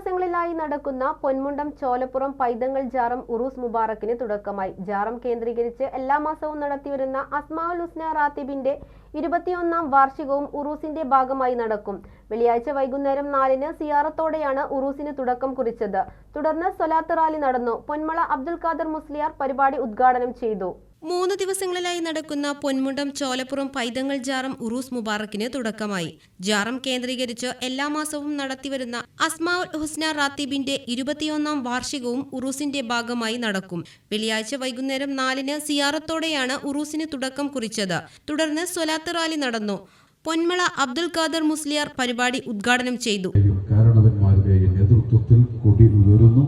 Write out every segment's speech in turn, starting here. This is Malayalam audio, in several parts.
ദിവസങ്ങളിലായി നടക്കുന്ന പൊന്മുണ്ടം ചോലപ്പുറം പൈതങ്ങൾ ജാറം ഉറൂസ് മുബാറക്കിന് തുടക്കമായി. ജാറം കേന്ദ്രീകരിച്ച് എല്ലാ മാസവും നടത്തിവരുന്ന അസ്മാഉൽ ഹുസ്ന റാത്തിബിന്റെ ഇരുപത്തിയൊന്നാം വാർഷികവും ഉറൂസിന്റെ ഭാഗമായി നടക്കും. വെള്ളിയാഴ്ച വൈകുന്നേരം നാലിന് സിയാറത്തോടെയാണ് ഉറൂസിന് തുടക്കം കുറിച്ചത്. തുടർന്ന് സൊലാത്ത് റാലി നടന്നു. പൊന്മള അബ്ദുൽ ഖാദർ മുസ്ലിയാർ പരിപാടി ഉദ്ഘാടനം ചെയ്തു. മൂന്ന് ദിവസങ്ങളിലായി നടക്കുന്ന പൊന്മുണ്ടം ചോലപ്പുറം പൈതങ്ങൾ ജാറം ഉറൂസ് മുബാറക്കിന് തുടക്കമായി. ജാറം കേന്ദ്രീകരിച്ച് എല്ലാ മാസവും നടത്തിവരുന്ന അസ്മാഉൽ ഹുസ്ന റാത്തിബിന്റെ ഇരുപത്തിയൊന്നാം വാർഷികവും ഉറൂസിന്റെ ഭാഗമായി നടക്കും. വെള്ളിയാഴ്ച വൈകുന്നേരം നാലിന് സിയാറത്തോടെയാണ് ഉറൂസിന് തുടക്കം കുറിച്ചത്. തുടർന്ന് സൊലാത്ത് റാലി നടന്നു. പൊന്മള അബ്ദുൽ ഖാദർ മുസ്ലിയാർ പരിപാടി ഉദ്ഘാടനം ചെയ്തു. കാരണവന്മാരുടെ നേതൃത്വത്തിൽ കൊടി ഉയരുന്നു.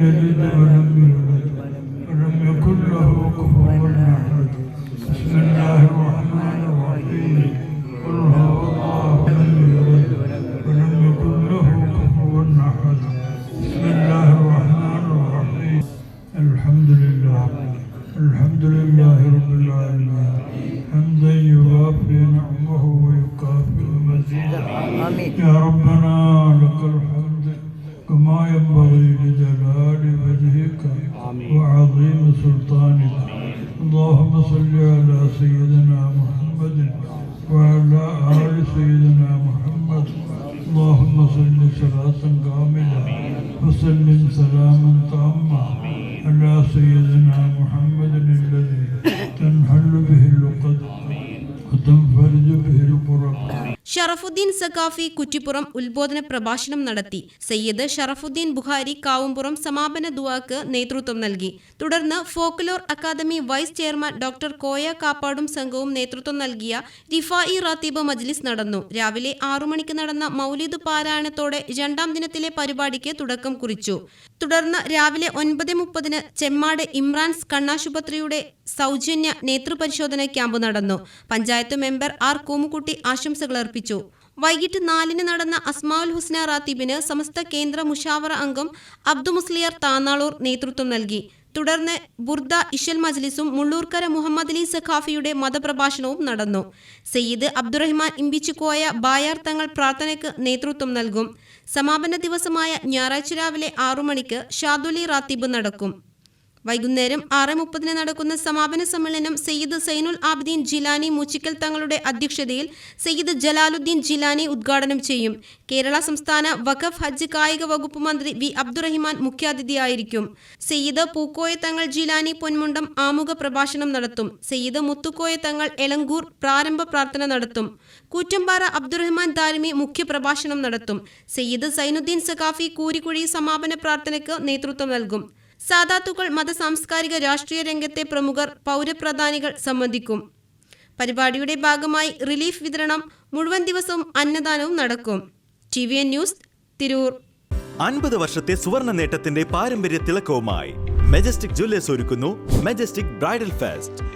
يلد ولم يولد ولم يكن له كفوا احد بسم الله الرحمن الرحيم قل هو الله لم يولد ولم يكن له كفوا احد بسم الله الرحمن الرحيم الحمد لله الحمد لله رب العالمين. حمدا يوافي نعمه ويكافئ مزيدا يا ربنا وسلم سلاما ഷറഫുദ്ദീൻ സഖാഫി കുറ്റിപ്പുറം ഉദ്ബോധന പ്രഭാഷണം നടത്തി. സയ്യിദ് ഷറഫുദ്ദീൻ ബുഹാരി കാവുംപുറം സമാപന ദുവാക്ക് നേതൃത്വം നൽകി. തുടർന്ന് folklore academy vice chairman doctor Koya കാപ്പാടും സംഘവും നേതൃത്വം നൽകിയ റിഫായി റാത്തീബ് മജ്ലിസ് നടന്നു. രാവിലെ ആറു മണിക്ക് നടന്ന മൗലിദ് പാരായണത്തോടെ രണ്ടാം ദിനത്തിലെ പരിപാടിക്ക് തുടക്കം കുറിച്ചു. തുടർന്ന് രാവിലെ ഒൻപത് മുപ്പതിന് ചെമ്മാട് ഇമ്രാൻസ് കണ്ണാശുപത്രിയുടെ സൗജന്യ നേതൃപരിശോധന ക്യാമ്പ് നടന്നു. പഞ്ചായത്ത് മെമ്പർ ആർ കോമുകുട്ടി ആശംസകൾ അർപ്പിച്ചു. വൈകിട്ട് നാലിന് നടന്ന അസ്മാഉൽ ഹുസ്ന റാത്തീബിന് സമസ്ത കേന്ദ്ര മുഷാവറ അംഗം അബ്ദു മുസ്ലിയാർ താന്നാളൂർ നേതൃത്വം നൽകി. തുടർന്ന് ബുർദ ഇഷൽ മജ്ലിസും മുള്ളൂർക്കര മുഹമ്മദ് അലി സഖാഫിയുടെ മതപ്രഭാഷണവും നടന്നു. സയ്യിദ് അബ്ദുറഹ്മാൻ ഇമ്പിച്ചുകോയ ബായാർ തങ്ങൾ പ്രാർത്ഥനയ്ക്ക് നേതൃത്വം നൽകും. സമാപന ദിവസമായ ഞായറാഴ്ച രാവിലെ ആറു മണിക്ക് ഷാദുലി റാത്തീബ് നടക്കും. വൈകുന്നേരം ആറ് മുപ്പതിന് നടക്കുന്ന സമാപന സമ്മേളനം സയ്യിദ് സൈനുൽ ആബിദീൻ ജിലാനി മൂച്ചിക്കൽ തങ്ങളുടെ അധ്യക്ഷതയിൽ സയ്യിദ് ജലാലുദ്ദീൻ ജിലാനി ഉദ്ഘാടനം ചെയ്യും. കേരള സംസ്ഥാന വഖഫ് ഹജ്ജ് കായിക വകുപ്പ് മന്ത്രി വി അബ്ദുറഹിമാൻ മുഖ്യാതിഥിയായിരിക്കും. സയ്യിദ് പൂക്കോയ തങ്ങൾ ജിലാനി പൊന്മുണ്ടം ആമുഖ പ്രഭാഷണം നടത്തും. സയ്യിദ് മുത്തുക്കോയ തങ്ങൾ എളങ്കൂർ പ്രാരംഭ പ്രാർത്ഥന നടത്തും. കൂറ്റമ്പാറ അബ്ദുറഹ്മാൻ ദാരിമി മുഖ്യ പ്രഭാഷണം നടത്തും. സയ്യിദ് സൈനുദ്ദീൻ സഖാഫി കൂരിക്കുഴി സമാപന പ്രാർത്ഥനയ്ക്ക് നേതൃത്വം നൽകും. സാദാത്തുക്കൾ മത സാംസ്കാരിക രാഷ്ട്രീയ രംഗത്തെ പ്രമുഖർ പൗരപ്രധാനികൾ സംബന്ധിക്കും. പരിപാടിയുടെ ഭാഗമായി റിലീഫ് വിതരണം മുഴുവൻ ദിവസവും അന്നദാനവും നടക്കും. T V N news Tirur. അൻപത് വർഷത്തെ സുവർണ നേട്ടത്തിന്റെ പാരമ്പര്യ തിളക്കവുമായി മെജസ്റ്റിക് ജ്വല്ലേഴ്സ് ഒരുക്കുന്നു majestic bridal fest